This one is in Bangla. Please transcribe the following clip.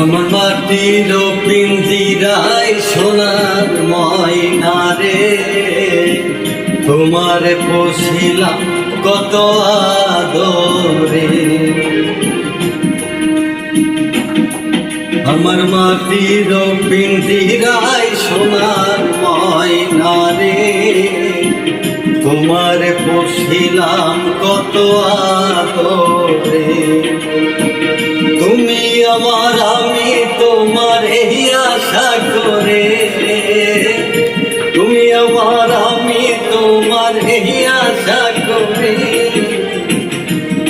আমার মাটির পিঞ্জিরায় সোনার ময়না রে তোমার পশিলাম কত আদরে। আমার মাটির পিঞ্জিরায় সোনার ময়না রে। তোমার পশিলাম কত আদরে। তুমি আমার, আমি তোমার এই আশা করে।